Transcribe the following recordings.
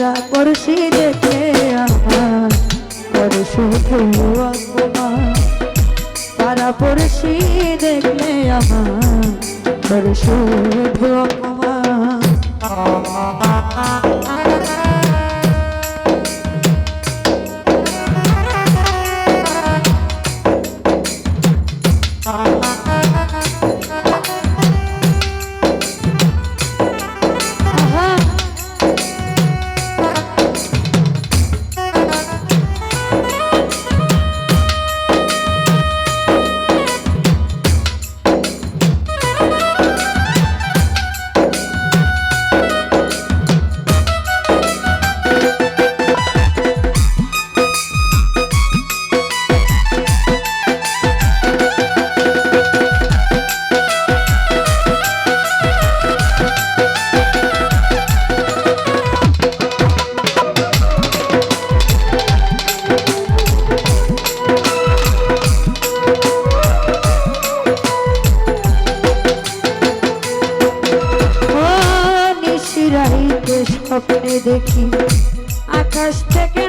তারা পড়শি দেখে আমার পরশি তারা পড়শি দেখলে আমার পরশি আমার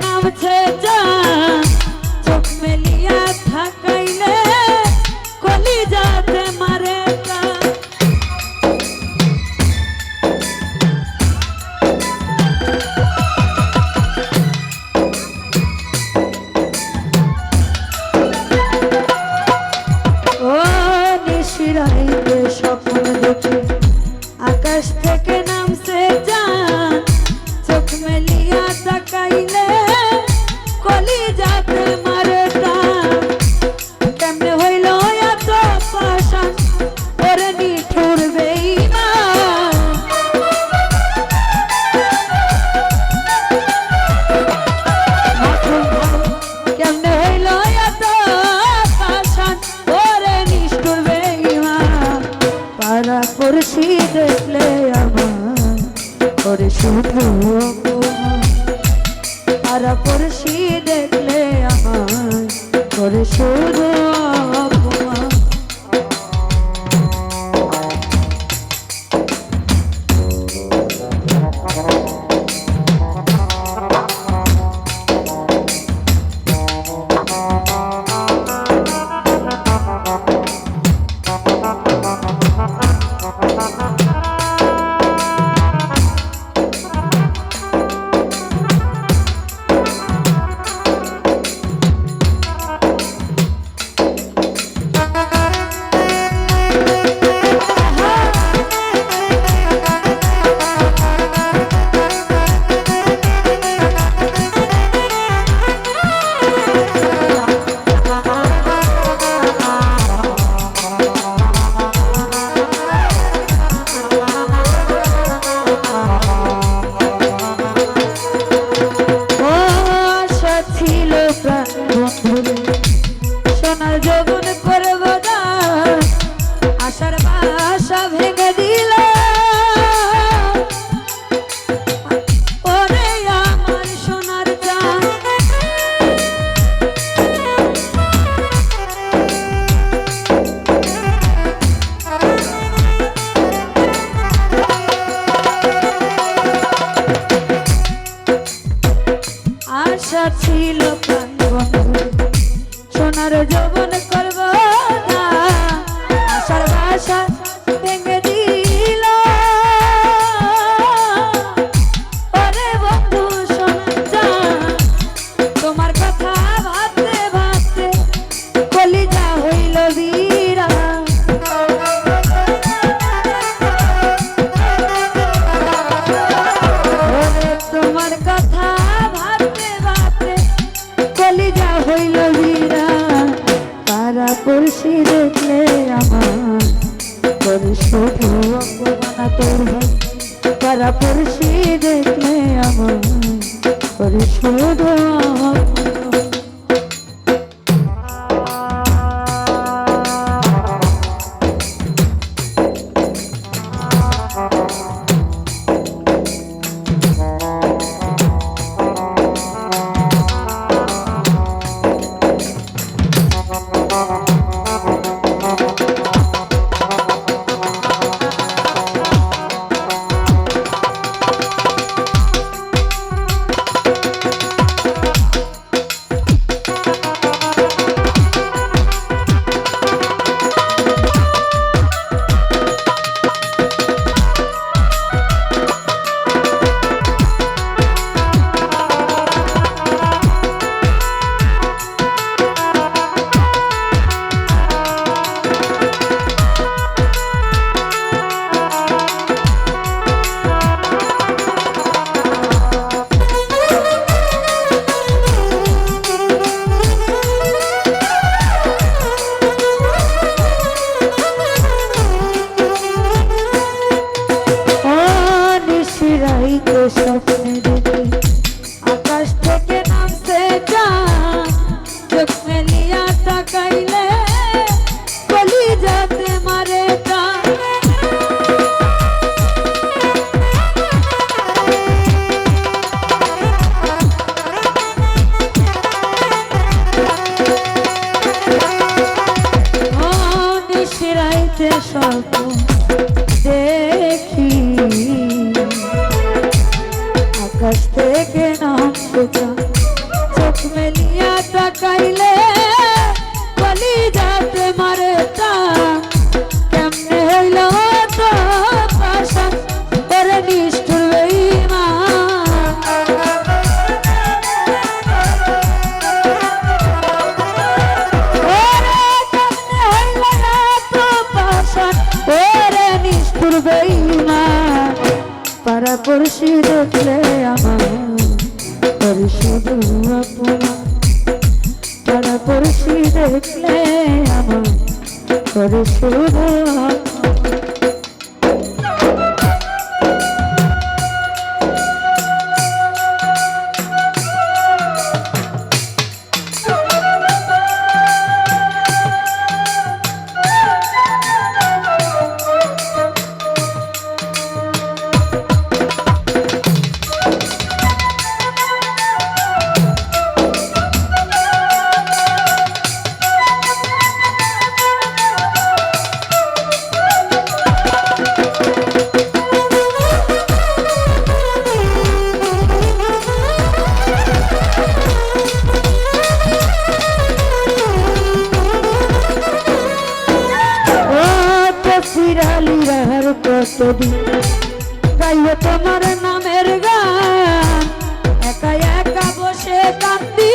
now it's her turn শ্রবণ করব না। আশার 웃어봐 নদী গাইও তোমার নামের গান। একা একা বসে কান্দি।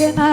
que nada.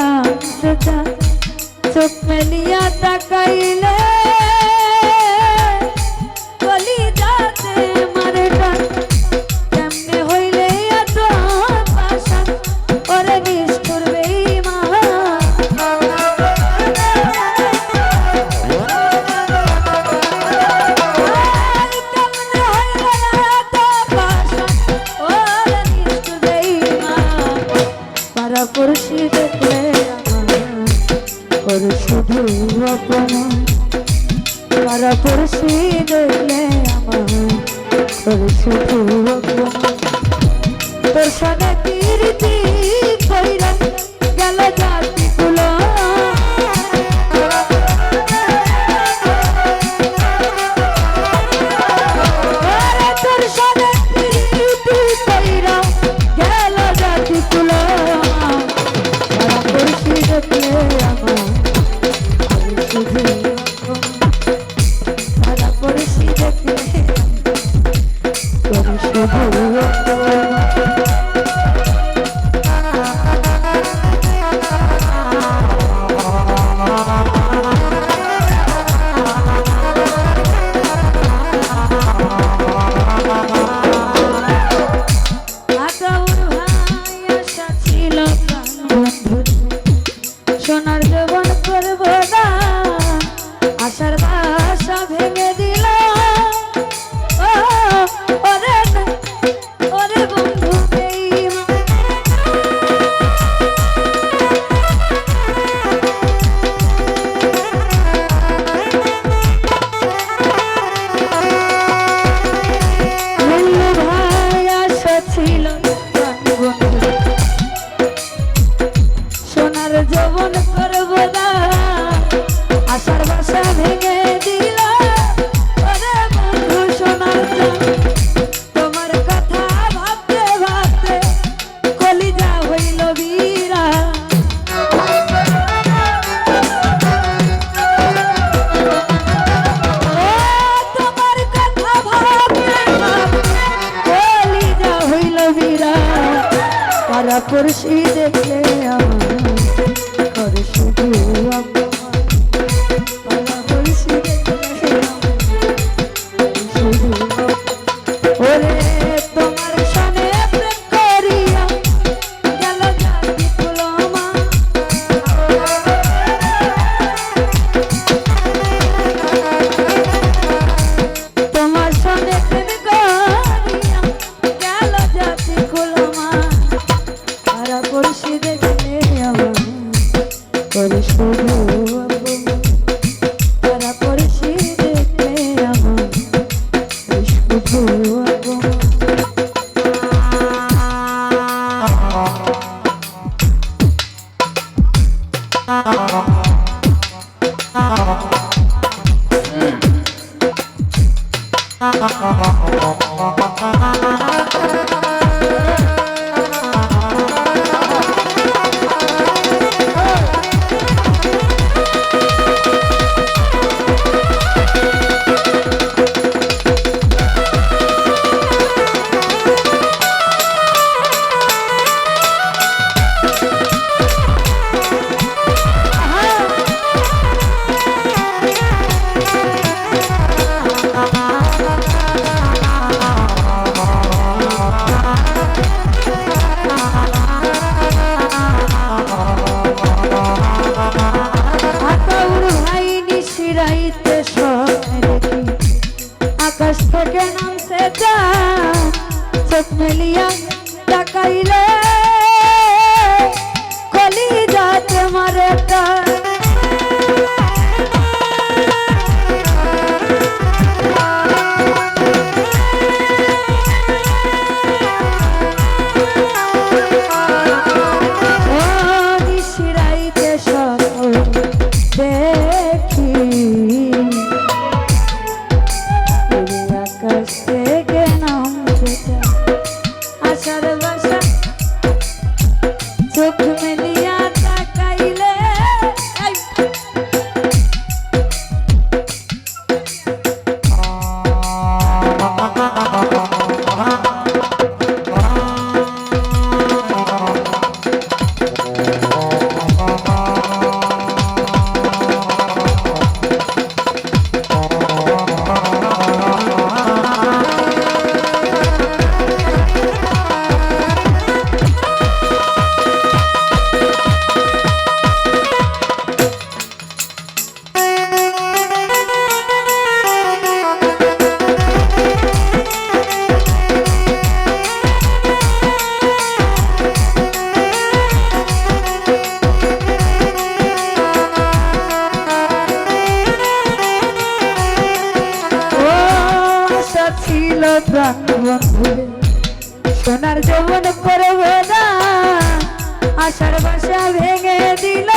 বাসা ভেঙে দিল।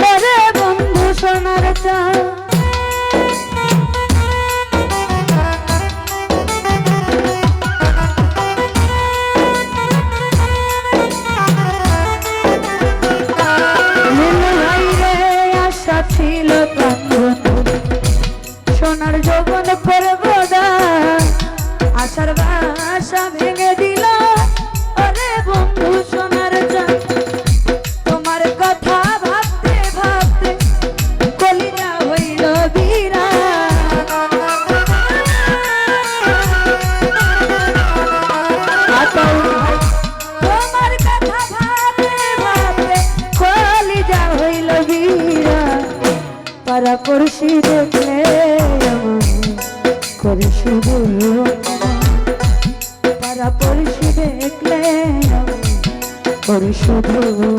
পরে বন্ধু, সোনার চা ছিল সোনার যৌবন করব না আশার বাসা ভেঙে শুধু